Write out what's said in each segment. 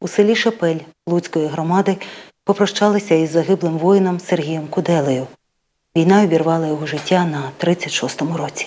У селі Шепель Луцької громади попрощалися із загиблим воїном Сергієм Куделею. Війна обірвала його життя на 36-му році.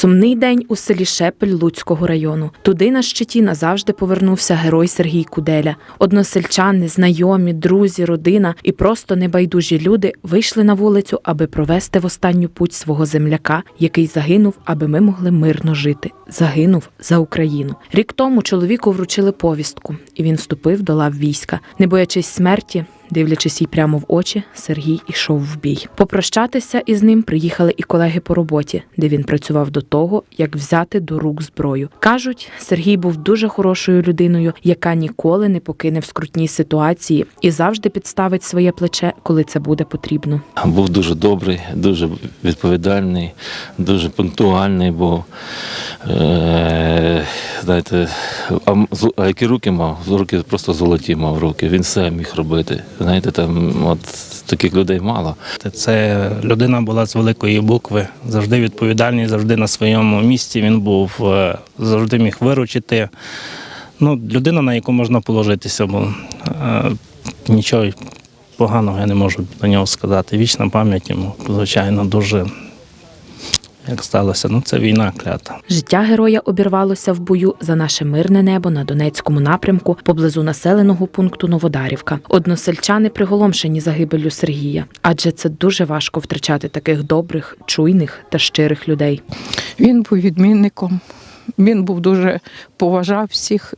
Сумний день у селі Шепель Луцького району. Туди на щиті назавжди повернувся герой Сергій Куделя. Односельчани, знайомі, друзі, родина і просто небайдужі люди вийшли на вулицю, аби провести в останню путь свого земляка, який загинув, аби ми могли мирно жити. Загинув за Україну. Рік тому чоловіку вручили повістку, і він вступив до лав війська, не боячись смерті. Дивлячись їй прямо в очі, Сергій ішов в бій. Попрощатися із ним приїхали і колеги по роботі, де він працював до того, як взяти до рук зброю. Кажуть, Сергій був дуже хорошою людиною, яка ніколи не покине в скрутній ситуації і завжди підставить своє плече, коли це буде потрібно. Був дуже добрий, дуже відповідальний, дуже пунктуальний був. Е, знаєте, а, які руки мав? Руки просто золоті мав руки. Він все міг робити. Знаєте, там от таких людей мало. Це людина була з великої букви, завжди відповідальний, завжди на своєму місці. Він був е, завжди міг виручити. Ну, людина, на яку можна положитися, бо е, нічого поганого я не можу до нього сказати. Вічна пам'ять йому, звичайно, дуже як сталося. Ну, це війна клята. Життя героя обірвалося в бою за наше мирне небо на Донецькому напрямку поблизу населеного пункту Новодарівка. Односельчани приголомшені загибеллю Сергія, адже це дуже важко втрачати таких добрих, чуйних та щирих людей. Він був відмінником. Він був дуже поважав всіх,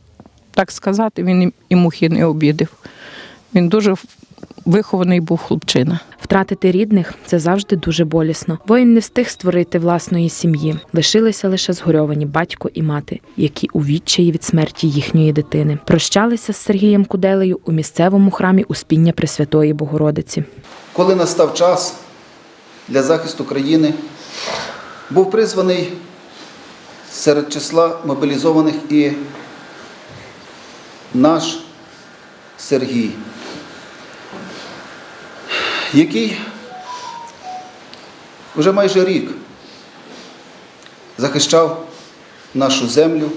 так сказати, він і- і мухи не обідав. Він дуже вихований був хлопчина. Втратити рідних це завжди дуже болісно. Воїн не встиг створити власної сім'ї. Лишилися лише згорьовані батько і мати, які у відчаї від смерті їхньої дитини. Прощалися з Сергієм Куделею у місцевому храмі Успіння Пресвятої Богородиці. Коли настав час для захисту країни, був призваний серед числа мобілізованих і наш Сергій, який вже майже рік захищав нашу землю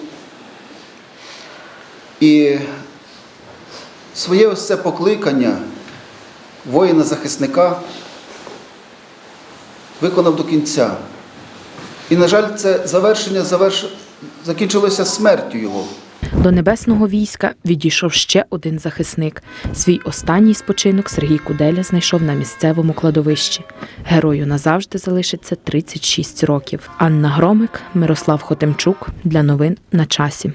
і своє ось це покликання воїна-захисника виконав до кінця. І, на жаль, це завершення заверш... закінчилося смертю його. До небесного війська відійшов ще один захисник. Свій останній спочинок Сергій Куделя знайшов на місцевому кладовищі. Герою назавжди залишиться 36 років. Анна Громик, Мирослав Хотимчук для новин на часі.